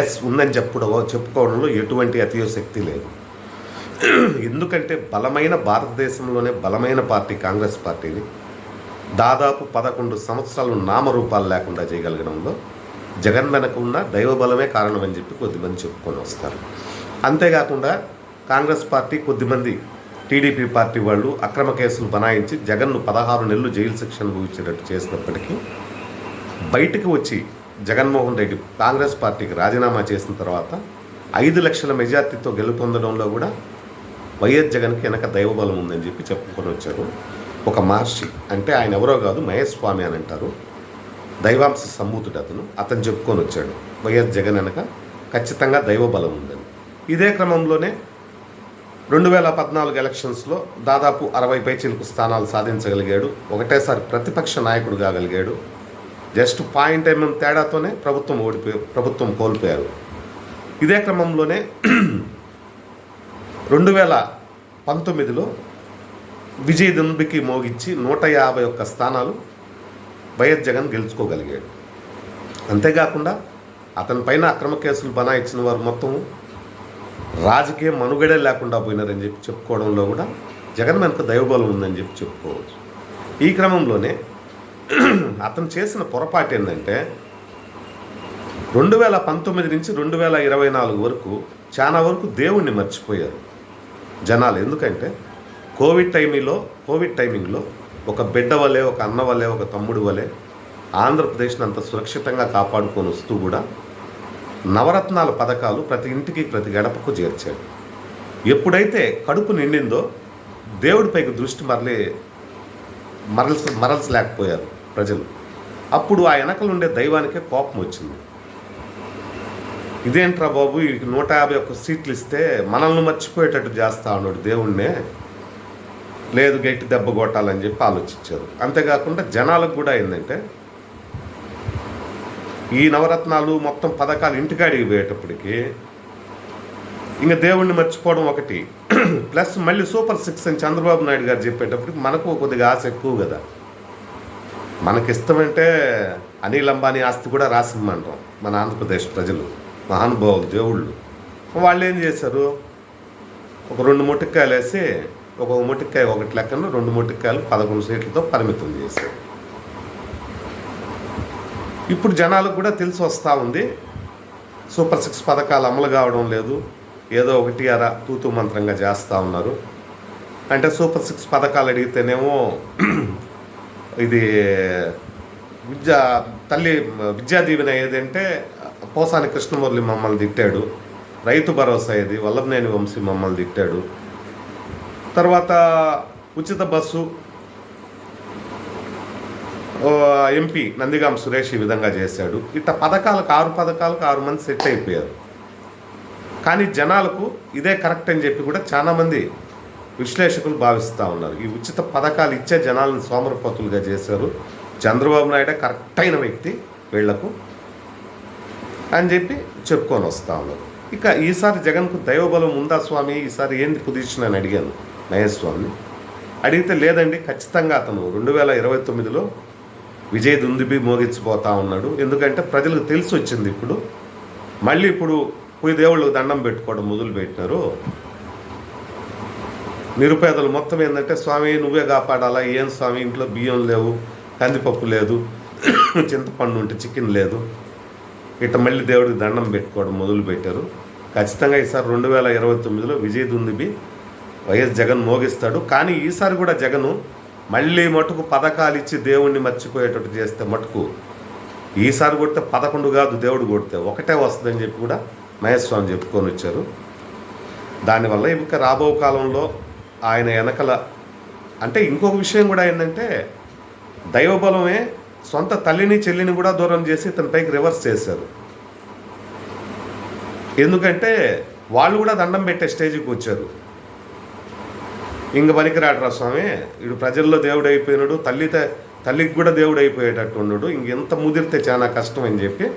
Yes ఉందని చెప్పుడో చెప్పుకోవడంలో ఎటువంటి అతిశక్తి లేదు. ఎందుకంటే బలమైన భారతదేశంలోనే బలమైన పార్టీ కాంగ్రెస్ పార్టీని దాదాపు పదకొండు సంవత్సరాలు నామరూపాలు లేకుండా చేయగలగడంలో జగన్ వెనక ఉన్న దైవబలమే కారణమని చెప్పి కొద్దిమంది చెప్పుకొని వస్తారు. అంతేకాకుండా కాంగ్రెస్ పార్టీ కొద్దిమంది టీడీపీ పార్టీ వాళ్ళు అక్రమ కేసులు బనాయించి జగన్ను పదహారు నెలలు జైలు శిక్ష అనుభవించేటట్టు చేసినప్పటికీ బయటికి వచ్చి జగన్మోహన్ రెడ్డి కాంగ్రెస్ పార్టీకి రాజీనామా చేసిన తర్వాత ఐదు లక్షల మెజార్టీతో గెలుపొందడంలో కూడా వైఎస్ జగన్కి వెనక దైవబలం ఉందని చెప్పి చెప్పుకొని వచ్చారు. ఒక మహర్షి. అంటే ఆయన ఎవరో కాదు మహేష్ స్వామి అని అంటారు. దైవాంశ సమ్మూతుడు అతను. అతను చెప్పుకొని వచ్చాడు. వైఎస్ జగన్ వెనక ఖచ్చితంగా దైవబలం ఉందని. ఇదే క్రమంలోనే రెండు వేల పద్నాలుగు ఎలక్షన్స్లో దాదాపు అరవై పైచీలకు స్థానాలు సాధించగలిగాడు. ఒకటేసారి ప్రతిపక్ష నాయకుడు కాగలిగాడు జస్ట్ పాయింట్ ఎంఎం తేడాతోనే ప్రభుత్వం ఓడిపోయి ప్రభుత్వం కోల్పోయారు. ఇదే క్రమంలోనే రెండు వేల పంతొమ్మిదిలో విజయ్ దుంబికి మోగించి నూట యాభై ఒక్క స్థానాలు వైఎస్ జగన్ గెలుచుకోగలిగాడు. అంతేకాకుండా అతని పైన అక్రమ కేసులు బనాయించిన వారు మొత్తం రాజకీయ మనుగడే లేకుండా పోయినారని చెప్పి చెప్పుకోవడంలో కూడా జగన్ వెనక దైవబలం ఉందని చెప్పి చెప్పుకోవచ్చు. ఈ క్రమంలోనే అతను చేసిన పొరపాటు ఏంటంటే రెండు వేల పంతొమ్మిది నుంచి రెండు వేల ఇరవై నాలుగు వరకు చాలా వరకు దేవుణ్ణి మర్చిపోయారు జనాలు. ఎందుకంటే కోవిడ్ టైమింగ్లో కోవిడ్ టైమింగ్లో ఒక బిడ్డ వలె ఒక అన్న వలె ఒక తమ్ముడు వలె ఆంధ్రప్రదేశ్ని అంత సురక్షితంగా కాపాడుకొని వస్తూ కూడా నవరత్నాల పథకాలు ప్రతి ఇంటికి ప్రతి గడపకు చేర్చాడు. ఎప్పుడైతే కడుపు నిండిందో దేవుడిపైకి దృష్టి మరలి మరల్స మరల్చలేకపోయారు ప్రజలు. అప్పుడు ఆ వెనకలుండే దైవానికే కోపం వచ్చింది. ఇదేంట్రా బాబు వీడికి నూట యాభై ఒక్క సీట్లు ఇస్తే మనల్ని మర్చిపోయేటట్టు చేస్తా ఉన్నాడు దేవుణ్ణే. లేదు గట్టి దెబ్బ కొట్టాలని చెప్పి ఆలోచించారు. అంతేకాకుండా జనాలకు కూడా ఏంటంటే ఈ నవరత్నాలు మొత్తం పథకాలు ఇంటికాడికి పోయేటప్పటికి ఇంకా దేవుణ్ణి మర్చిపోవడం ఒకటి. ప్లస్ మళ్ళీ సూపర్ సిక్స్ అని చంద్రబాబు నాయుడు గారు చెప్పేటప్పటికి మనకు కొద్దిగా ఆశ ఎక్కువ కదా. మనకి ఇష్టమంటే అనిల్ అంబానీ ఆస్తి కూడా రాసిమ్మంటాం మన ఆంధ్రప్రదేశ్ ప్రజలు మహానుభావులు దేవుళ్ళు. వాళ్ళు ఏం చేశారు? ఒక రెండు ముటిక్కాయలు వేసి ఒక ముటిక్కాయ ఒకటి లెక్కన రెండు ముటిక్కాయలు పదకొండు సీట్లతో పరిమితం చేశారు. ఇప్పుడు జనాలకు కూడా తెలిసి వస్తూ ఉంది సూపర్ సిక్స్ పథకాలు అమలు కావడం లేదు ఏదో ఒకటి అర తూతు మంత్రంగా చేస్తూ ఉన్నారు. అంటే సూపర్ సిక్స్ పథకాలు అడిగితేనేమో ఇది విద్యా తల్లి విద్యా దీవెన ఏదంటే పోసాని కృష్ణమురళి మమ్మల్ని తిట్టాడు. రైతు భరోసా ఇది వల్లభనేని వంశీ మమ్మల్ని తిట్టాడు. తర్వాత ఉచిత బస్సు ఎంపీ నందిగాం సురేష్ ఈ విధంగా చేశాడు. ఇట్లా పథకాలకు ఆరు పథకాలకు ఆరు మంది సెట్ అయిపోయారు. కానీ జనాలకు ఇదే కరెక్ట్ అని చెప్పి కూడా చాలామంది విశ్లేషకులు భావిస్తూ ఉన్నారు. ఈ ఉచిత పథకాలు ఇచ్చే జనాలను సోమరపోతులుగా చేశారు చంద్రబాబు నాయుడే కరెక్ట్ అయిన వ్యక్తి వీళ్ళకు అని చెప్పి చెప్పుకొని వస్తూ ఉన్నారు. ఇక ఈసారి జగన్కు దైవబలం ఉందా స్వామి? ఈసారి ఏంది పొజిషన్ అని అడిగాను మహేష్ స్వామిని అడిగితే లేదండి ఖచ్చితంగా అతను రెండు వేల ఇరవై తొమ్మిదిలో విజయ్ దుందుబి మోగించిపోతా ఉన్నాడు. ఎందుకంటే ప్రజలకు తెలిసి వచ్చింది ఇప్పుడు. మళ్ళీ ఇప్పుడు పోయి దేవుళ్ళకు దండం పెట్టుకోవడం మొదలు పెట్టినారు నిరుపేదలు మొత్తం ఏంటంటే స్వామి నువ్వే కాపాడాలా? ఏం స్వామి? ఇంట్లో బియ్యం లేవు కందిపప్పు లేదు చింతపండు ఉంటే చికెన్ లేదు. ఇట్ట మళ్ళీ దేవుడికి దండం పెట్టుకోవడం మొదలు పెట్టారు ఖచ్చితంగా ఈసారి రెండు వేల ఇరవై తొమ్మిదిలో విజయ్ దుందిబి వైఎస్ జగన్ మోగిస్తాడు. కానీ ఈసారి కూడా జగను మళ్ళీ మటుకు పథకాలు ఇచ్చి దేవుణ్ణి మర్చిపోయేటట్టు చేస్తే మటుకు ఈసారి కొడితే పదకొండు కాదు దేవుడు కొడితే ఒకటే వస్తుందని చెప్పి కూడా మహేష్ స్వామి చెప్పుకొని వచ్చారు. దానివల్ల ఇంకా రాబో కాలంలో ఆయన వెనకల అంటే ఇంకొక విషయం కూడా ఏంటంటే దైవబలమే సొంత తల్లిని చెల్లిని కూడా దూరం చేసి ఇతని పైకి రివర్స్ చేశారు. ఎందుకంటే వాళ్ళు కూడా దండం పెట్టే స్టేజ్కి వచ్చారు. ఇంక పనికిరాడరా స్వామి ఇడు ప్రజల్లో దేవుడు అయిపోయినాడు తల్లి త- తల్లికి కూడా దేవుడు అయిపోయేటట్టు ఉన్నాడు ఇంకెంత ముదిరితే చాలా కష్టం అని చెప్పి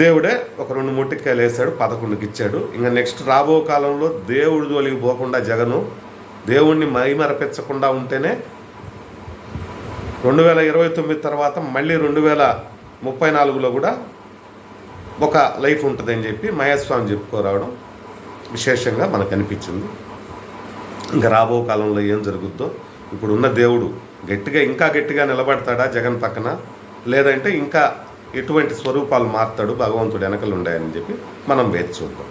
దేవుడే ఒక రెండు ముట్టికాయలు వేసాడు పదకొండుకి ఇచ్చాడు. ఇంకా నెక్స్ట్ రాబో కాలంలో దేవుడు జోలికి పోకుండా జగను దేవుణ్ణి మైమరపించకుండా ఉంటేనే రెండు వేల ఇరవై తొమ్మిది తర్వాత మళ్ళీ రెండు వేల ముప్పై నాలుగులో కూడా ఒక లైఫ్ ఉంటుందని చెప్పి మహేశ్వామి చెప్పుకోరావడం విశేషంగా మనకు అనిపించింది. ఇంకా రాబో కాలంలో ఏం జరుగుద్దో ఇప్పుడున్న దేవుడు గట్టిగా ఇంకా గట్టిగా నిలబడతాడా జగన్ పక్కన? లేదంటే ఇంకా ఎటువంటి స్వరూపాలు మారుతాడు భగవంతుడు వెనకలు ఉన్నాయని చెప్పి మనం వేచి చూద్దాం.